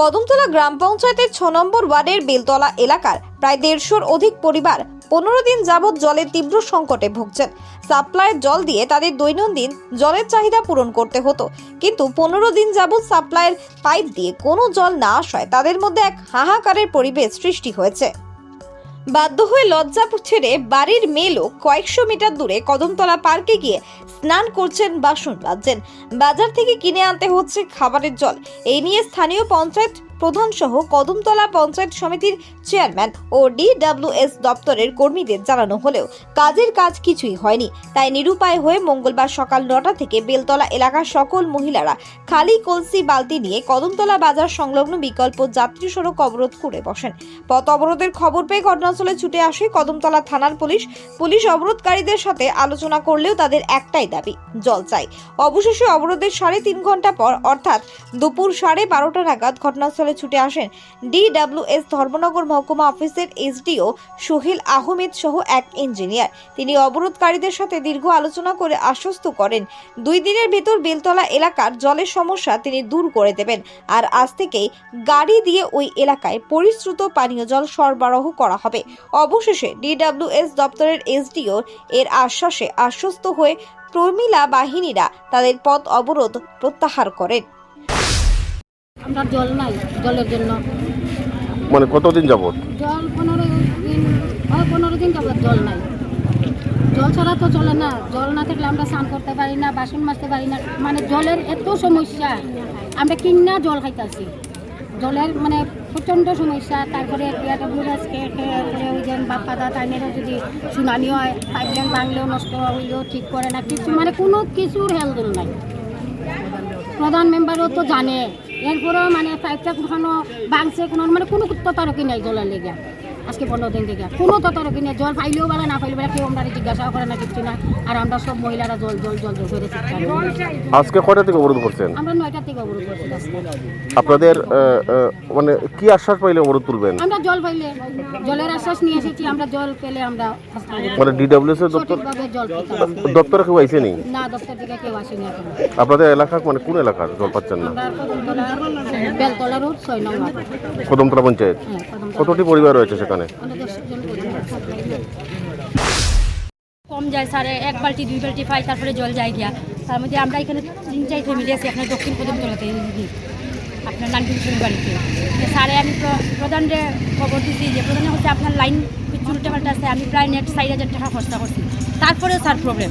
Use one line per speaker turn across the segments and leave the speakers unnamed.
কদমতলা গ্রাম পঞ্চায়েতের ছ নম্বর ওয়ার্ডের বেলতলা এলাকার প্রায় দেড়শোর অধিক পরিবার পনেরো দিন যাবৎ জলের তীব্র সংকটে ভুগছেন। সাপ্লাইয়ের জল দিয়ে তাদের দৈনন্দিন জলের চাহিদা পূরণ করতে হতো। কিন্তু পনেরো দিন যাবৎ সাপ্লাইয়ের পাইপ দিয়ে কোনো জল না আসায় তাদের মধ্যে এক হাহাকারের পরিবেশ সৃষ্টি হয়েছে। বাধ্য হয়ে লজ্জা ছেড়ে বাড়ির মেয়ে লোক কয়েকশো মিটার দূরে কদমতলা পার্কে গিয়ে স্নান করছেন বাসন মাজছেন। বাজার থেকে কিনে আনতে হচ্ছে খাবারের জল। এই নিয়ে স্থানীয় পঞ্চায়েত প্রধান সহ কদমতলা পঞ্চায়েত সমিতির চেয়ারম্যান ও ডিডব্লিউএস দপ্তরের কর্মীদের জানানো হলেও কাজের কাজ কিছুই হয়নি। তাই নিরুপায় হয়ে মঙ্গলবার সকাল নটা থেকে বেলতলা এলাকার সকল মহিলারা খালি কলসি বালতি নিয়ে কদমতলা বাজার সংলগ্ন বিকল্প যাত্রী সড়ক অবরোধ করে বসেন। পথ অবরোধের খবর পেয়ে ঘটনাস্থলে ছুটে আসে কদমতলা থানার পুলিশ। পুলিশ অবরোধকারীদের সাথে আলোচনা করলেও তাদের একটাই দাবি, জল চাই। অবশেষে অবরোধের সাড়ে তিন ঘণ্টা পর, অর্থাৎ দুপুর সাড়ে বারোটা নাগাদ, ঘটনাস্থলে ছুটে আসেন ডিডব্লিউএস ধর্মনগর মহকুমা অফিসের এসডিও সোহেল আহমেদ সহ এক ইঞ্জিনিয়ার। তিনি অবরোধকারীদের সাথে দীর্ঘ আলোচনা করে আশ্বস্ত করেন, দুই দিনের ভেতর বেলতলা এলাকার জলের সমস্যা তিনি দূর করে দেবেন আর আজ থেকেই গাড়ি দিয়ে ওই এলাকায় পরিশ্রুত পানীয় জল সরবরাহ করা হবে। অবশেষে ডিডব্লিউএস দপ্তরের এসডিও এর আশ্বাসে আশ্বস্ত হয়ে প্রমিলা বাহিনীরা তাদের পথ অবরোধ প্রত্যাহার করেন।
আমরা জল নাই জলের জন্য।
মানে কতদিন যাবত
জল পনেরো দিন হয় পনেরো দিন যাবত জল নাই। জল ছাড়া তো চলে না জল না থাকলে আমরা স্নান করতে পারি না বাসন মাজতে পারি না। মানে জলের এত সমস্যা আমরা কিনা জল খাইতেছি। জলের মানে প্রচণ্ড সমস্যা তারপরে করে ওই যে বাপ্পা দা যদি শুনানি হয় পাইপলাইন ভাঙলেও নষ্ট হইলেও ঠিক করে না কিছু মানে কোনো কিছুর হেলদুল নাই। প্রধান মেম্বারও তো জানে এরপরেও মানে পাইপটা কোনো ভাঙছে কোনো মানে কোনো তদারকি নাই জলের লেগে। আজকে পনেরো দিন থেকে। কোনো তদারকি নেই জল পাইলেও বেলা না পাইলেও বেলা কেউ আমরা জিজ্ঞাসাও করে না কিছু না। আর আমরা সব মহিলারা জল জল জল জল করে
আজকে কয়টা থেকে অবরোধ করছেন?
আমরা নয়টা থেকে অবরোধ করছি।
আপনাদের মানে কি আশ্বাস পাইলে অবরোধ তুলবেন?
আমরা জল পাইলে জলের আশ্বাস নিয়ে এসেছি আমরা জল পেলে আমরা
মানে ডিডব্লিউএস এর দপ্তর দপ্তরে কেউ আইসে নি
না দপ্তর থেকে কেউ আসেনি এখন।
আপনাদের এলাকা মানে কোন এলাকা জল পাচ্ছেন না?
বেলতলা রোড ছয় নম্বর।
কদমতলা পঞ্চায়েত।
হ্যাঁ
কতটি পরিবার রয়েছে সেখানে?
পরিবার।
কম যায় স্যারে এক বালতি দুই বালতি পাই তারপরে জল যায় গিয়া। তার মধ্যে আমরা এখানে তিন চার ফ্যামিলি আছি আপনার দক্ষিণ কদমতলাতে আপনার নানকিন বাড়িতে। স্যারে আমি প্র- প্রধানরে খবর দিছি যে প্রধানে হচ্ছে আপনার লাইন উল্টা পাল্টা আছে আমি প্রায় নেট চার হাজার টাকা খরচা করছি। তারপরেও স্যার প্রবলেম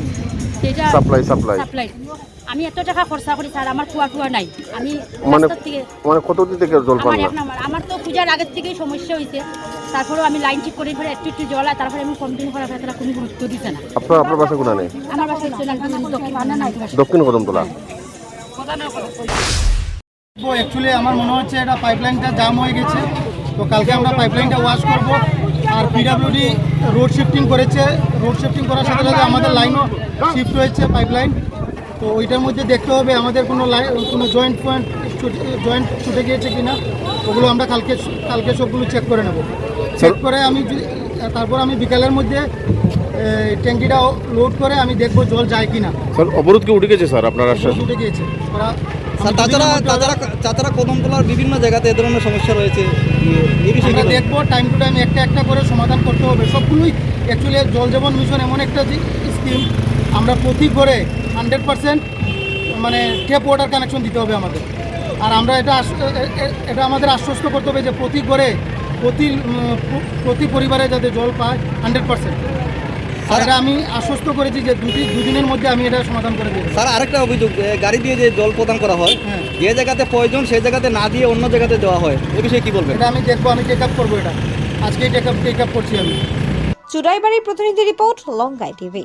এটা
সাপ্লাই সাপ্লাই
সাপ্লাই আমি এত টাকা খরচা করি স্যার আমার কুয়া টুয়া নাই। আমি
মানে মানে কতদিন থেকে জল পান
আমার
না?
এক নম্বর। আমার তো পূজার আগের থেকেই সমস্যা হয়েছে। তারপরেও আমি লাইন ঠিক করে ফেলে একটু একটু জল হয় তারপরে আমি কমপ্লেন করার পরে তারা কোনো গুরুত্ব দিচ্ছে না।
আপনার আপনার বাসা কোথায়
আমার বাসা হচ্ছে নাই
দক্ষিণ কদমতলা।
অ্যাকচুয়ালি আমার মনে হচ্ছে এটা পাইপলাইনটা জাম হয়ে গেছে। তো কালকে আমরা পাইপলাইনটা ওয়াশ করব। আর পিডাব্লিউডি রোড শিফটিং করেছে। রোড শিফটিং করার সাথে সাথে আমাদের লাইনও শিফট হয়েছে পাইপলাইন তো ওইটার মধ্যে দেখতে হবে আমাদের কোনো লাইন কোনো জয়েন্ট পয়েন্ট জয়েন্ট ছুটে গিয়েছে কিনা ওগুলো আমরা কালকে কালকে সবগুলো চেক করে নেব। চেক করে আমি তারপর আমি বিকালের মধ্যে এই, ট্যাঙ্কিটা লোড করে আমি দেখব জল যায় কিনা।
স্যার অবরোধ কি উঠে গেছে স্যার আপনার আশ্বাস?
ছুটে গিয়েছে। ওরা
স্যার তাছাড়া তাছাড়া তাছাড়া কদমতলার বিভিন্ন জায়গাতে এ ধরনের সমস্যা রয়েছে। এই বিষয়ে
আমরা দেখব টাইম টু টাইম একটা একটা করে সমাধান করতে হবে। সবগুলোই অ্যাকচুয়ালি জল জীবন মিশন এমন একটা স্কিম আমরা প্রতি ঘরে হান্ড্রেড পার্সেন্ট মানে টেপ ওয়াটার কানেকশন দিতে হবে আমাদের। আর আমরা এটা এটা আমাদের আশ্বস্ত করতে হবে যে প্রতি ঘরে প্রতি প্রতি পরিবারে যাতে জল পায় হান্ড্রেড পার্সেন্ট। আর এটা আমি আশ্বস্ত করেছি যে দুদিন দুদিনের মধ্যে আমি এটা সমাধান করে দেবো।
স্যার আরেকটা অভিযোগ গাড়ি দিয়ে যে জল প্রদান করা হয়
হ্যাঁ।
যে জায়গাতে প্রয়োজন সেই জায়গাতে না দিয়ে অন্য জায়গাতে দেওয়া হয় এ বিষয়ে কী বলবেন?
এটা আমি দেখব আমি টেক আপ করব এটা। আজকেই টেক আপ টেক আপ করছি আমি।
চুড়াইবাড়ির প্রতিনিধি রিপোর্ট লঙ্গাই টিভি।